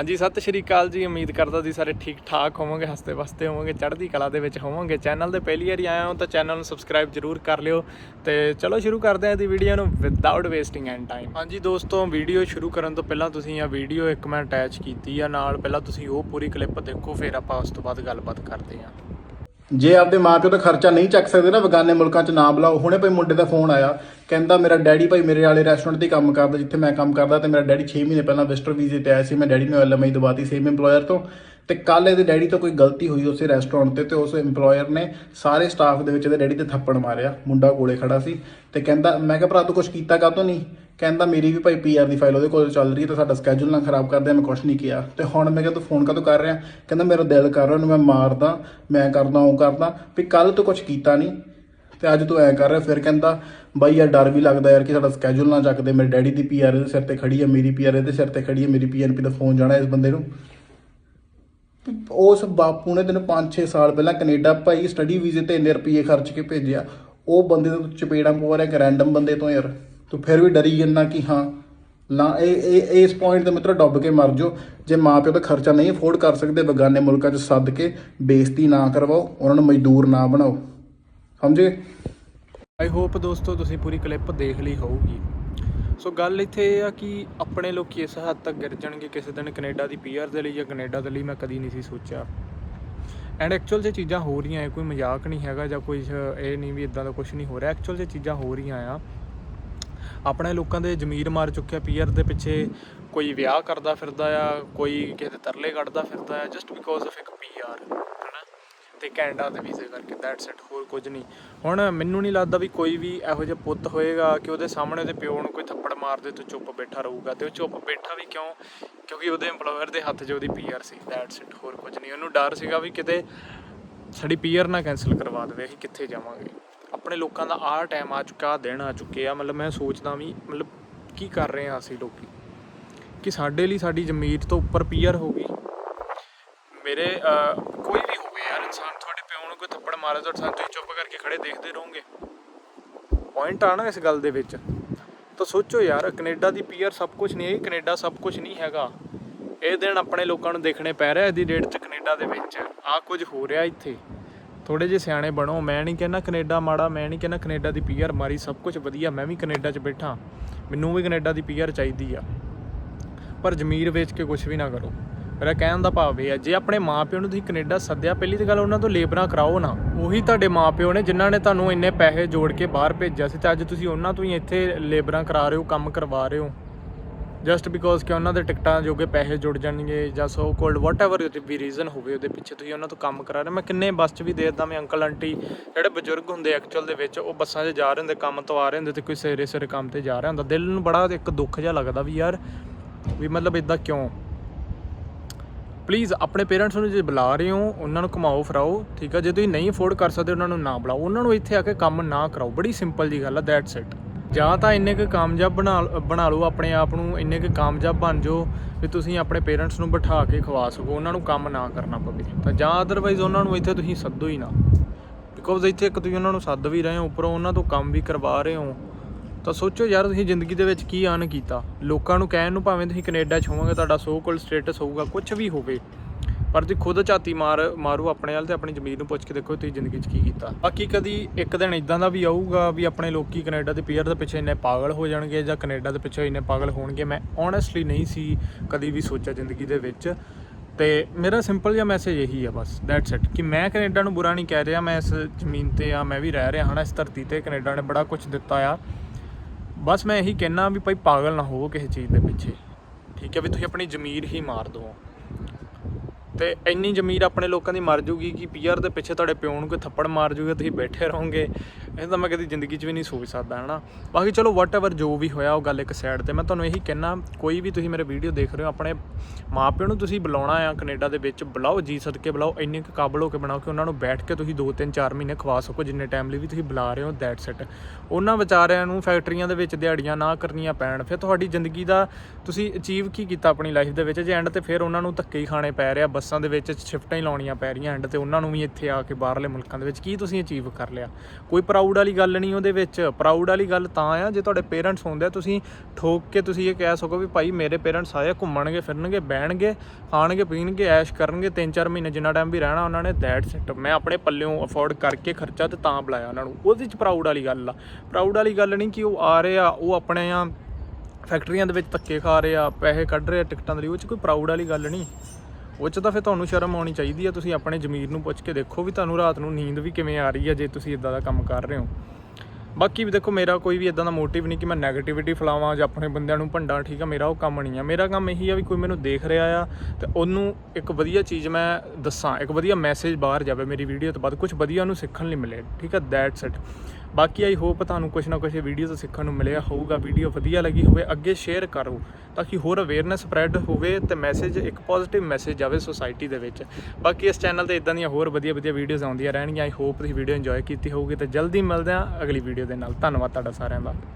ਹਾਂਜੀ, ਸਤਿ ਸ਼੍ਰੀ ਅਕਾਲ ਜੀ। ਉਮੀਦ ਕਰਦਾ ਜੀ ਸਾਰੇ ਠੀਕ ਠਾਕ ਹੋਵੋਗੇ, ਹੱਸਦੇ ਵਸਦੇ ਹੋਵੋਗੇ, ਚੜ੍ਹਦੀ ਕਲਾ ਦੇ ਵਿੱਚ ਹੋਵੋਗੇ। ਚੈਨਲ ਤੇ ਪਹਿਲੀ ਵਾਰੀ ਆਇਆ ਹੋ ਤਾਂ ਚੈਨਲ ਨੂੰ ਸਬਸਕ੍ਰਾਈਬ ਜਰੂਰ ਕਰ ਲਿਓ ਤੇ ਚਲੋ ਸ਼ੁਰੂ ਕਰਦੇ ਹਾਂ ਇਹਦੀ ਵੀਡੀਓ ਨੂੰ ਵਿਦਆਊਟ ਵੇਸਟਿੰਗ ਐਂਡ ਟਾਈਮ ਹਾਂਜੀ ਦੋਸਤੋ ਵੀਡੀਓ ਸ਼ੁਰੂ ਕਰਨ ਤੋਂ ਪਹਿਲਾਂ ਤੁਸੀਂ ਇਹ ਵੀਡੀਓ ਇੱਕ ਮੈਂ ਅਟੈਚ ਕੀਤੀ ਆ। ਨਾਲ ਪਹਿਲਾਂ ਤੁਸੀਂ ਉਹ ਪੂਰੀ ਕਲਿੱਪ ਦੇਖੋ, ਫਿਰ ਆਪਾਂ ਉਸ ਤੋਂ ਬਾਅਦ ਗੱਲਬਾਤ ਕਰਦੇ ਹਾਂ। ਜੇ ਆਪਦੇ ਮਾਪਿਓ ਦਾ ਖਰਚਾ ਨਹੀਂ ਚੱਕ ਸਕਦੇ ਨਾ, ਬਗਾਨੇ ਮੁਲਕਾਂ 'ਚ ਨਾ ਬੁਲਾਓ। ਹੁਣੇ ਭਾਈ ਮੁੰਡੇ ਦਾ ਫੋਨ ਆਇਆ। ਕਹਿੰਦਾ, ਮੇਰਾ ਡੈਡੀ ਭਾਈ ਮੇਰੇ ਵਾਲੇ ਰੈਸਟੋਰੈਂਟ ਤੇ ਕੰਮ ਕਰਦਾ, ਜਿੱਥੇ ਮੈਂ ਕੰਮ ਕਰਦਾ ਤੇ ਮੇਰਾ ਡੈਡੀ 6 ਮਹੀਨੇ ਪਹਿਲਾਂ ਵਿਜ਼ਟਰ ਵੀਜ਼ੇ ਤੇ ਆਇਆ ਸੀ। ਮੈਂ ਡੈਡੀ ਨੂੰ ਐਲਐਮਆਈ ਦਵਾਤੀ ਸੇਮ EMPLOYER ਤੋਂ। ਤੇ ਕੱਲ ਇਹਦੇ ਡੈਡੀ ਤੋਂ ਕੋਈ ਗਲਤੀ ਹੋਈ ਉਸੇ ਰੈਸਟੋਰੈਂਟ ਤੇ ਤੇ ਉਸ EMPLOYER ਨੇ ਸਾਰੇ ਸਟਾਫ ਦੇ ਵਿੱਚ ਇਹਦੇ ਡੈਡੀ ਤੇ ਥੱਪੜ ਮਾਰਿਆ। ਮੁੰਡਾ ਕੋਲੇ ਖੜਾ ਸੀ ਤੇ ਕਹਿੰਦਾ, ਮੈਂ ਕਿਹਾ, ਭਰਾ, ਤੂੰ ਕੁਝ ਕੀਤਾ ਕਾਹਤੋਂ ਨਹੀਂ? ਕਹਿੰਦਾ ਮੇਰੀ ਵੀ ਭਾਈ ਪੀਆਰ ਦੀ ਫਾਈਲ ਉਹਦੇ ਕੋਲ ਚੱਲ ਰਹੀ ਹੈ ਤੇ ਸਾਡਾ ਸਕੇਜੂਲ ਨਾ ਖਰਾਬ ਕਰਦੇ ਮੈਂ ਕੁਝ ਨਹੀਂ ਕਿਹਾ। ਤੇ ਹੁਣ ਮੈਂ ਕਿਹਾ, ਤੂੰ ਫੋਨ ਕਦੋਂ ਕਰ ਰਿਹਾ? ਕਹਿੰਦਾ, ਮੇਰਾ ਦਿਲ ਕਰ ਰਿਹਾ, ਉਹਨੂੰ ਮੈਂ ਮਾਰਦਾ, ਮੈਂ ਕਰਦਾ, ਉਹ ਕਰਦਾ, ਵੀ ਕੱਲ ਤੂੰ ਕੁਝ ਕੀਤਾ ਨਹੀਂ। ਤੇ ਅੱਜ ਤੂੰ ਐ ਕਰ ਰਿਹਾ, ਫਿਰ ਕਹਿੰਦਾ, ਬਾਈ, ਯਾਰ ਡਰ ਵੀ ਲੱਗਦਾ ਯਾਰ ਕਿ ਸਾਡਾ ਸਕੇਜੂਲ ਨਾ ਚੱਕਦੇ, ਮੇਰੇ ਡੈਡੀ ਦੀ ਪੀਆਰ ਦੇ ਸਿਰ ਤੇ ਖੜੀ ਹੈ, ਮੇਰੀ ਪੀਆਰ ਇਹਦੇ ਸਿਰ ਤੇ ਖੜੀ ਹੈ, ਮੇਰੀ ਪੀਐਨਪੀ ਦਾ ਫੋਨ ਜਾਣਾ ਇਸ ਬੰਦੇ ਨੂੰ। ਉਸ ਬਾਪੂ ਨੇ ਤੈਨੂੰ 5-6 ਸਾਲ ਪਹਿਲਾਂ ਕੈਨੇਡਾ ਭਾਈ ਸਟੱਡੀ ਵੀਜ਼ੇ ਤੇ ਇੰਨੇ ਰੁਪਏ ਖਰਚ ਕੇ ਭੇਜਿਆ। ਉਹ ਬੰਦੇ ਤੋਂ ਤੂੰ ਚਪੇੜਾਂ ਪਵਾ ਰਿਹਾ ਇੱਕ ਰੈਂਡਮ ਬੰਦੇ ਤੋਂ ਯਾਰ। ਤੂੰ ਫਿਰ ਵੀ ਡਰੀ ਜੰਨਾ ਕਿ ਹਾਂ, ਨਾ, ਇਹ ਇਹ ਇਸ ਪੁਆਇੰਟ ਤੇ ਮਿੱਤਰ ਡੁੱਬ ਕੇ ਮਰ ਜਾਓ। ਜੇ ਮਾਪਿਓ ਦਾ ਖਰਚਾ ਨਹੀਂ ਅਫੋਰਡ ਕਰ ਸਕਦੇ, ਬਗਾਨੇ ਮੁਲਕਾਂ 'ਚ ਸੱਦ ਕੇ ਬੇਇੱਜ਼ਤੀ ਨਾ ਕਰਵਾਓ, ਉਹਨਾਂ ਨੂੰ ਮਜ਼ਦੂਰ ਨਾ ਬਣਾਓ। ਸਮਝੇ? ਆਈ ਹੋਪ ਦੋਸਤੋ ਤੁਸੀਂ ਪੂਰੀ ਕਲਿੱਪ ਦੇਖ ਲਈ ਹੋਊਗੀ। ਸੋ ਗੱਲ ਇੱਥੇ ਇਹ ਆ ਕਿ ਆਪਣੇ ਲੋਕ ਇਸ ਹੱਦ ਤੱਕ ਗਿਰ ਜਾਣਗੇ ਕਿਸੇ ਦਿਨ ਕੈਨੇਡਾ ਦੀ ਪੀਆਰ ਦੇ ਲਈ ਜਾਂ ਕੈਨੇਡਾ ਦੇ ਲਈ, ਮੈਂ ਕਦੀ ਨਹੀਂ ਸੀ ਸੋਚਿਆ। ਐਂਡ ਐਕਚੁਅਲ ਜੇ ਚੀਜ਼ਾਂ ਹੋ ਰਹੀਆਂ ਇਹ ਕੋਈ ਮਜ਼ਾਕ ਨਹੀਂ ਹੈਗਾ ਜਾਂ ਕੋਈ ਇਹ ਨਹੀਂ ਵੀ ਇਦਾਂ ਦਾ ਕੁਝ ਨਹੀਂ ਹੋ ਰਿਹਾ। ਐਕਚੁਅਲ ਜੇ ਚੀਜ਼ਾਂ ਹੋ ਰਹੀਆਂ ਆ ਆਪਣੇ ਲੋਕਾਂ ਦੇ ਜ਼ਮੀਰ ਮਾਰ ਚੁੱਕਿਆ ਪੀਆਰ ਦੇ ਪਿੱਛੇ ਕੋਈ ਵਿਆਹ ਕਰਦਾ ਫਿਰਦਾ ਆ, ਕੋਈ ਕਿਸੇ ਦੇ ਤਰਲੇ ਕੱਢਦਾ ਫਿਰਦਾ ਆ ਜਸਟ ਬਿਕੋਜ਼ ਆਫ ਇੱਕ ਪੀਆਰ ਹਨਾ? ਤੇ ਕੈਨੇਡਾ ਦੇ ਵੀਜ਼ੇ ਕਰਕੇ ਦੈਟਸ ਇਟ ਹੋਰ ਕੁਝ ਨਹੀਂ। ਹੁਣ ਮੈਨੂੰ ਨਹੀਂ ਲੱਗਦਾ ਵੀ ਕੋਈ ਵੀ ਇਹੋ ਜਿਹਾ ਪੁੱਤ ਹੋਏਗਾ ਕਿ ਉਹਦੇ ਸਾਹਮਣੇ ਉਹਦੇ ਪਿਓ ਨੂੰ ਕੋਈ ਥੱਪੜ ਮਾਰਦੇ ਤੇ ਚੁੱਪ ਬੈਠਾ ਰਹੂਗਾ ਤੇ ਉਹ ਚੁੱਪ ਬੈਠਾ ਵੀ ਕਿਉਂ? ਕਿਉਂਕਿ ਉਹਦੇ EMPLOYER ਦੇ ਹੱਥ 'ਚ ਉਹਦੀ ਪੀਆਰ ਸੀ ਦੈਟਸ ਇਟ ਹੋਰ ਕੁਝ ਨਹੀਂ। ਉਹਨੂੰ ਡਰ ਸੀਗਾ ਵੀ ਕਿਤੇ ਸਾਡੀ ਪੀਆਰ ਨਾ ਕੈਨਸਲ ਕਰਵਾ ਦੇਵੇ, ਅਸੀਂ ਕਿੱਥੇ ਜਾਵਾਂਗੇ? ਆਪਣੇ ਲੋਕਾਂ ਦਾ ਆਹ ਟਾਈਮ ਆ ਚੁੱਕਾ, ਆਹ ਦਿਨ ਆ ਚੁੱਕੇ ਆ। ਮਤਲਬ ਮੈਂ ਸੋਚਦਾ ਵੀ, ਮਤਲਬ ਕੀ ਕਰ ਰਹੇ ਆ ਅਸੀਂ ਲੋਕੀ? ਕਿ ਸਾਡੇ ਲਈ ਸਾਡੀ ਜ਼ਮੀਰ ਤੋਂ ਉੱਪਰ ਪੀਅਰ ਹੋ ਗਈ। ਮੇਰੇ ਕੋਈ ਵੀ ਹੋਵੇ ਯਾਰ ਇਨਸਾਨ, ਤੁਹਾਡੇ ਪਿਓ ਨੂੰ ਕੋਈ ਥੱਪੜ ਮਾਰੇ ਤਾਂ ਤੁਸੀਂ ਚੁੱਪ ਕਰਕੇ ਖੜੇ ਦੇਖਦੇ ਰਹੋਗੇ। ਪੁਆਇੰਟ ਆ ਨਾ ਇਸ ਗੱਲ ਦੇ ਵਿੱਚ। ਤਾਂ ਸੋਚੋ ਯਾਰ, ਕੈਨੇਡਾ ਦੀ ਪੀਅਰ ਸਭ ਕੁਝ ਨਹੀਂ ਹੈ ਕੈਨੇਡਾ ਸਭ ਕੁਝ ਨਹੀਂ ਹੈਗਾ। ਇਹ ਦਿਨ ਆਪਣੇ ਲੋਕਾਂ ਨੂੰ ਦੇਖਣੇ ਪੈ ਰਿਹਾ, ਇਹਦੀ ਡੇਟ 'ਚ ਕੈਨੇਡਾ ਦੇ ਵਿੱਚ। ਆ ਕੁਝ ਹੋ ਰਿਹਾ ਇੱਥੇ। ਥੋੜੇ ਜਿਹੇ ਸਿਆਣੇ ਬਣੋ। ਮੈਂ ਨਹੀਂ ਕਹਿੰਦਾ ਕੈਨੇਡਾ ਮਾੜਾ, ਮੈਂ ਨਹੀਂ ਕਹਿੰਦਾ ਕੈਨੇਡਾ ਦੀ ਪੀਆਰ ਮਾਰੀ, ਸਭ ਕੁਝ ਵਧੀਆ, ਮੈਂ ਵੀ ਕੈਨੇਡਾ 'ਚ ਬੈਠਾ। ਮੈਨੂੰ ਵੀ ਕੈਨੇਡਾ ਦੀ ਪੀਆਰ ਚਾਹੀਦੀ ਆ। ਪਰ ਜ਼ਮੀਰ ਵੇਚ ਕੇ ਕੁਝ ਵੀ ਨਾ ਕਰੋ। ਮੇਰਾ ਕਹਿਣ ਦਾ ਭਾਵ ਇਹ ਹੈ ਜੇ ਆਪਣੇ ਮਾਪਿਓ ਨੂੰ ਤੁਸੀਂ ਕੈਨੇਡਾ ਸੱਦਿਆ, ਪਹਿਲੀ ਤਾਂ ਗੱਲ ਉਹਨਾਂ ਤੋਂ ਲੇਬਰਾਂ ਕਰਾਓ ਨਾ। ਉਹੀ ਤੁਹਾਡੇ ਮਾਪਿਓ ਨੇ, ਜਿਨ੍ਹਾਂ ਨੇ ਤੁਹਾਨੂੰ ਇੰਨੇ ਪੈਸੇ ਜੋੜ ਕੇ ਬਾਹਰ ਭੇਜਿਆ ਸੀ ਤੇ ਅੱਜ ਤੁਸੀਂ ਉਹਨਾਂ ਤੋਂ ਹੀ ਇੱਥੇ ਲੇਬਰਾਂ ਕਰਾ ਰਹੇ ਹੋ, ਕੰਮ ਕਰਵਾ ਰਹੇ ਹੋ। ਜਸਟ ਬਿਕੋਜ਼ ਕਿ ਉਹਨਾਂ ਦੇ ਟਿਕਟਾਂ ਜੋਗੇ ਪੈਸੇ ਜੁੜ ਜਾਣਗੇ ਜਾਂ ਸੋ ਕੋਲਡ ਵਾਟਐਵਰ ਵੀ ਰੀਜ਼ਨ ਹੋਵੇ, ਉਹਦੇ ਪਿੱਛੇ ਤੁਸੀਂ ਉਹਨਾਂ ਤੋਂ ਕੰਮ ਕਰਾ ਰਹੇ ਮੈਂ ਕਿੰਨੇ ਬੱਸ 'ਚ ਵੀ ਦੇਖਦਾ ਮੈਂ ਅੰਕਲ ਆਂਟੀ ਜਿਹੜੇ ਬਜ਼ੁਰਗ ਹੁੰਦੇ ਐਕਚੁਅਲ ਦੇ ਵਿੱਚ, ਉਹ ਬੱਸਾਂ 'ਚ ਜਾ ਰਹੇ ਹੁੰਦੇ, ਕੰਮ ਤੋਂ ਆ ਰਹੇ ਹੁੰਦੇ ਤੇ ਕੋਈ ਸਵੇਰੇ ਸਵੇਰੇ ਕੰਮ ਤੇ ਜਾ ਰਿਹਾ ਹੁੰਦਾ। ਦਿਲ ਨੂੰ ਬੜਾ ਇੱਕ ਦੁੱਖ ਜਿਹਾ ਲੱਗਦਾ ਵੀ ਯਾਰ, ਵੀ ਮਤਲਬ ਇਦਾਂ ਕਿਉਂ? ਪਲੀਜ਼ ਆਪਣੇ ਪੇਰੈਂਟਸ ਨੂੰ ਜੇ ਬੁਲਾ ਰਹੇ ਹੋ, ਉਹਨਾਂ ਨੂੰ ਘੁਮਾਓ, ਫਰਾਓ, ਠੀਕ ਆ? ਜੇ ਤੁਸੀਂ ਨਹੀਂ ਅਫੋਰਡ ਕਰ ਸਕਦੇ, ਉਹਨਾਂ ਨੂੰ ਨਾ ਬੁਲਾਓ। ਉਹਨਾਂ ਨੂੰ ਇੱਥੇ ਆ ਕੇ ਕੰਮ ਨਾ ਕਰਾਓ। ਬੜੀ ਸਿੰਪਲ ਜੀ ਗੱਲ ਆ ਦੈਟਸ ਇਟ ਜਾਂ ਤਾਂ ਇੰਨੇ ਕੁ ਕਾਮਯਾਬ ਬਣਾ ਬਣਾ ਲਓ, ਆਪਣੇ ਆਪ ਨੂੰ ਇੰਨੇ ਕੁ ਕਾਮਯਾਬ ਬਣ ਜਾਓ ਵੀ ਤੁਸੀਂ ਆਪਣੇ ਪੇਰੈਂਟਸ ਨੂੰ ਬਿਠਾ ਕੇ ਖਵਾ ਸਕੋ, ਉਹਨਾਂ ਨੂੰ ਕੰਮ ਨਾ ਕਰਨਾ ਪਵੇ। ਤਾਂ ਜਾਂ ਅਦਰਵਾਈਜ਼ ਉਹਨਾਂ ਨੂੰ ਇੱਥੇ ਤੁਸੀਂ ਸੱਦੋ ਹੀ ਨਾ। ਬਿਕੋਜ਼ ਇੱਥੇ ਇੱਕ ਤੁਸੀਂ ਉਹਨਾਂ ਨੂੰ ਸੱਦ ਵੀ ਰਹੇ ਹੋ, ਉੱਪਰੋਂ ਉਹਨਾਂ ਤੋਂ ਕੰਮ ਵੀ ਕਰਵਾ ਰਹੇ ਹੋ। ਤਾਂ ਸੋਚੋ ਯਾਰ, ਤੁਸੀਂ ਜ਼ਿੰਦਗੀ ਦੇ ਵਿੱਚ ਕੀ ਆਨ ਕੀਤਾ ਲੋਕਾਂ ਨੂੰ ਕਹਿਣ ਨੂੰ ਭਾਵੇਂ ਤੁਸੀਂ ਕੈਨੇਡਾ 'ਚ ਹੋਵੋਗੇ, ਤੁਹਾਡਾ ਸੋ ਕੋਲ ਸਟੇਟਸ ਹੋਊਗਾ ਕੁਝ ਵੀ ਹੋਵੇ। ਪਰ ਤੁਸੀਂ ਖੁਦ ਝਾਤੀ ਮਾਰ, ਮਾਰੋ ਆਪਣੇ ਵੱਲ ਤੇ ਆਪਣੀ ਜ਼ਮੀਰ ਨੂੰ ਪੁੱਛ ਕੇ ਦੇਖੋ ਤੁਸੀਂ ਜ਼ਿੰਦਗੀ 'ਚ ਕੀ ਕੀਤਾ। ਬਾਕੀ ਕਦੀ ਇੱਕ ਦਿਨ ਇਦਾਂ ਦਾ ਵੀ ਆਊਗਾ ਵੀ ਆਪਣੇ ਲੋਕੀ ਕੈਨੇਡਾ ਦੇ ਪੀਅਰ ਦੇ ਪਿੱਛੇ ਇੰਨੇ ਪਾਗਲ ਹੋ ਜਾਣਗੇ ਜਾਂ ਕੈਨੇਡਾ ਦੇ ਪਿੱਛੇ ਇੰਨੇ ਪਾਗਲ ਹੋਣਗੇ, ਮੈਂ ਓਨੈਸਟਲੀ ਨਹੀਂ ਸੀ ਕਦੀ ਵੀ ਸੋਚਿਆ ਜ਼ਿੰਦਗੀ ਦੇ ਵਿੱਚ। ਤੇ ਮੇਰਾ ਸਿੰਪਲ ਜਿਹਾ ਮੈਸੇਜ ਇਹੀ ਆ ਬਸ ਦੈਟਸ ਇਟ ਕਿ ਮੈਂ ਕੈਨੇਡਾ ਨੂੰ ਬੁਰਾ ਨਹੀਂ ਕਹਿ ਰਿਹਾ, ਮੈਂ ਇਸ ਜ਼ਮੀਨ ਤੇ ਆ, ਮੈਂ ਵੀ ਰਹਿ ਰਿਹਾ ਹਾਂ ਇਸ ਧਰਤੀ ਤੇ ਕੈਨੇਡਾ ਨੇ ਬੜਾ ਕੁਝ ਦਿੱਤਾ ਆ। ਬਸ ਮੈਂ ਇਹੀ ਕਹਿਣਾ ਵੀ ਭਾਈ ਪਾਗਲ ਨਾ ਹੋਵੋ ਕਿਸੇ ਚੀਜ਼ ਦੇ ਪਿੱਛੇ। ਠੀਕ ਹੈ ਵੀ ਤੁਸੀਂ ਆਪਣੀ ਜ਼ਮੀਰ ਹੀ ਮਾਰ ਦਿਓ ਤੇ ਇੰਨੀ ਜ਼ਮੀਰ ਆਪਣੇ ਲੋਕਾਂ ਦੀ ਮਰ ਜੂਗੀ ਕਿ ਪੀਆਰ ਦੇ ਪਿੱਛੇ ਤੁਹਾਡੇ ਪਿਓ ਨੂੰ ਕੋਈ ਥੱਪੜ ਮਾਰ ਜੂਗਾ, ਤੁਸੀਂ ਬੈਠੇ ਰਹੋਗੇ। ਇਹ ਤਾਂ ਮੈਂ ਕਦੀ ਜ਼ਿੰਦਗੀ 'ਚ ਵੀ ਨਹੀਂ ਸੋਚ ਸਕਦਾ, ਹਨਾ। ਬਾਕੀ ਚਲੋ ਵਾਟਐਵਰ ਜੋ ਵੀ ਹੋਇਆ, ਉਹ ਗੱਲ ਇੱਕ ਸਾਈਡ ਤੇ। ਮੈਂ ਤੁਹਾਨੂੰ ਇਹੀ ਕਹਿਣਾ ਕੋਈ ਵੀ ਤੁਸੀਂ ਮੇਰੇ ਵੀਡੀਓ ਦੇਖ ਰਹੇ ਹੋ, ਆਪਣੇ ਮਾਪਿਆਂ ਨੂੰ ਤੁਸੀਂ ਬੁਲਾਉਣਾ ਆ ਕੈਨੇਡਾ ਦੇ ਵਿੱਚ, ਬੁਲਾਓ ਜੀ ਸਦਕੇ, ਬੁਲਾਓ, ਇੰਨੇ ਕੁ ਕਾਬਲ ਹੋ ਕੇ ਬਣਾਓ ਕਿ ਉਹਨਾਂ ਨੂੰ ਬੈਠ ਕੇ ਤੁਸੀਂ 2 3 4 ਮਹੀਨੇ ਖਵਾ ਸਕੋ, ਜਿੰਨੇ ਟਾਈਮ ਲਈ ਵੀ ਤੁਸੀਂ ਬੁਲਾ ਰਹੇ ਹੋ ਦੈਟਸ ਇਟ ਉਹਨਾਂ ਵਿਚਾਰਿਆਂ ਨੂੰ ਫੈਕਟਰੀਆਂ ਦੇ ਵਿੱਚ ਦਿਹਾੜੀਆਂ ਨਾ ਕਰਨੀਆਂ ਪੈਣ। ਫਿਰ ਤੁਹਾਡੀ ਜ਼ਿੰਦਗੀ ਦਾ ਤੁਸੀਂ ਅਚੀਵ ਕੀ ਕੀਤਾ ਆਪਣੀ ਲਾਈਫ ਦੇ ਵਿੱਚ? ਜੇ ਐਂਡ ਤੇ ਫਿਰ ਉਹਨਾਂ ਨੂੰ ਧੱਕੇ ਹੀ ਖਾਣੇ ਪੈ ਰਿਹਾ, ਬੱਸਾਂ ਦੇ ਵਿੱਚ ਸ਼ਿਫਟਾਂ ਹੀ ਲਾਉਣੀਆਂ ਪੈ ਰਹੀਆਂ ਐਂਡ ਤੇ ਉਹਨਾਂ ਨੂੰ ਵੀ ਇੱਥੇ ਆ ਕੇ ਬਾਹਰਲੇ ਮੁਲਕਾਂ ਦੇ ਵਿੱਚ ਕੀ ਤੁਸੀਂ ਅਚੀਵ ਕਰ ਲਿਆ? ਕੋਈ ਪ੍ਰਾਊਡ ਪ੍ਰਾਊਡ ਵਾਲੀ ਗੱਲ ਨਹੀਂ ਉਹਦੇ ਵਿੱਚ। ਪ੍ਰਾਊਡ ਵਾਲੀ ਗੱਲ ਤਾਂ ਆ ਜੇ ਤੁਹਾਡੇ ਪੇਰੈਂਟਸ ਹੁੰਦੇ ਆ ਤੁਸੀਂ ਠੋਕ ਕੇ ਤੁਸੀਂ ਇਹ ਕਹਿ ਸਕੋ ਵੀ ਭਾਈ ਮੇਰੇ ਪੇਰੈਂਟਸ ਆਏ ਆ, ਘੁੰਮਣਗੇ ਫਿਰਨਗੇ ਬਹਿਣਗੇ ਖਾਣਗੇ ਪੀਣਗੇ ਐਸ਼ ਕਰਨਗੇ 3-4 ਮਹੀਨੇ ਜਿੰਨਾ ਟਾਈਮ ਵੀ ਰਹਿਣਾ ਉਹਨਾਂ ਨੇ ਦੈਟਸ ਇਟ ਮੈਂ ਆਪਣੇ ਪੱਲਿਓਂ ਅਫੋਰਡ ਕਰਕੇ ਖਰਚਾ ਤੇ ਤਾਂ ਬੁਲਾਇਆ ਉਹਨਾਂ ਨੂੰ। ਉਹਦੇ ਚ ਪ੍ਰਾਊਡ ਵਾਲੀ ਗੱਲ ਆ। ਪ੍ਰਾਊਡ ਵਾਲੀ ਗੱਲ ਨਹੀਂ ਕਿ ਉਹ ਆ ਰਹੇ ਆ ਉਹ ਆਪਣੇ ਆ ਫੈਕਟਰੀਆਂ ਦੇ ਵਿੱਚ ਧੱਕੇ ਖਾ ਰਹੇ ਆ ਪੈਸੇ ਕੱਢ ਰਹੇ ਆ ਟਿਕਟਾਂ ਦੇ ਲਈ ਉਹ ਚ ਕੋਈ ਪ੍ਰਾਊਡ ਵਾਲੀ ਗੱਲ ਨਹੀਂ। ਉਹ 'ਚ ਤਾਂ ਫਿਰ ਤੁਹਾਨੂੰ ਸ਼ਰਮ ਆਉਣੀ ਚਾਹੀਦੀ ਆ, ਤੁਸੀਂ ਆਪਣੇ ਜ਼ਮੀਰ ਨੂੰ ਪੁੱਛ ਕੇ ਦੇਖੋ ਵੀ ਤੁਹਾਨੂੰ ਰਾਤ ਨੂੰ ਨੀਂਦ ਵੀ ਕਿਵੇਂ ਆ ਰਹੀ ਆ ਜੇ ਤੁਸੀਂ ਇਦਾਂ ਦਾ ਕੰਮ ਕਰ ਰਹੇ ਹੋ। ਬਾਕੀ ਵੀ ਦੇਖੋ ਮੇਰਾ ਕੋਈ ਵੀ ਇਦਾਂ ਦਾ ਮੋਟਿਵ ਨਹੀਂ ਕਿ ਮੈਂ 네ਗੇਟਿਵਿਟੀ ਫੈਲਾਵਾਂ ਜਾਂ ਆਪਣੇ ਬੰਦਿਆਂ ਨੂੰ ਭੰਡਾਂ, ਠੀਕ ਆ, ਮੇਰਾ ਉਹ ਕੰਮ ਨਹੀਂ ਆ। ਮੇਰਾ ਕੰਮ ਇਹੀ ਆ ਵੀ ਕੋਈ ਮੈਨੂੰ ਦੇਖ ਰਿਹਾ ਆ ਤੇ ਉਹਨੂੰ ਇੱਕ ਵਧੀਆ ਚੀਜ਼ ਮੈਂ ਦੱਸਾਂ, ਇੱਕ ਵਧੀਆ ਮੈਸੇਜ ਬਾਹਰ ਜਾਵੇ ਮੇਰੀ ਵੀਡੀਓ ਤੋਂ ਬਾਅਦ ਕੁਝ ਵਧੀਆ ਉਹਨੂੰ ਸਿੱਖਣ ਲਈ ਮਿਲੇ, ਠੀਕ ਆ ਦੈਟਸ ਇਟ ਬਾਕੀ ਆਈ ਹੋਪ ਤੁਹਾਨੂੰ ਕੁਝ ਨਾ ਕੁਝ ਵੀਡੀਓ ਤੋਂ ਸਿੱਖਣ ਨੂੰ ਮਿਲਿਆ ਹੋਊਗਾ ਵੀਡੀਓ ਵਧੀਆ ਲੱਗੀ ਹੋਵੇ, ਅੱਗੇ ਸ਼ੇਅਰ ਕਰੋ ਤਾਂ ਕਿ ਹੋਰ ਅਵੇਅਰਨੈਸ ਸਪਰੈਡ ਹੋਵੇ ਤੇ ਮੈਸੇਜ ਇੱਕ ਪੋਜ਼ਿਟਿਵ ਮੈਸੇਜ ਆਵੇ ਸੋਸਾਇਟੀ ਦੇ ਵਿੱਚ। ਬਾਕੀ ਇਸ ਚੈਨਲ ਤੇ ਇਦਾਂ ਦੀਆਂ ਹੋਰ ਵਧੀਆ ਵਧੀਆ ਵੀਡੀਓਜ਼ ਆਉਂਦੀਆਂ ਰਹਿਣਗੀਆਂ ਆਈ ਹੋਪ ਤੁਸੀਂ ਵੀਡੀਓ ਇੰਜੋਏ ਕੀਤੀ ਹੋਊਗੀ ਤੇ ਜਲਦੀ ਮਿਲਦੇ ਹਾਂ ਅਗਲੀ ਵੀਡੀਓ ਦੇ ਨਾਲ। ਧੰਨਵਾਦ ਤੁਹਾਡਾ ਸਾਰਿਆਂ ਦਾ।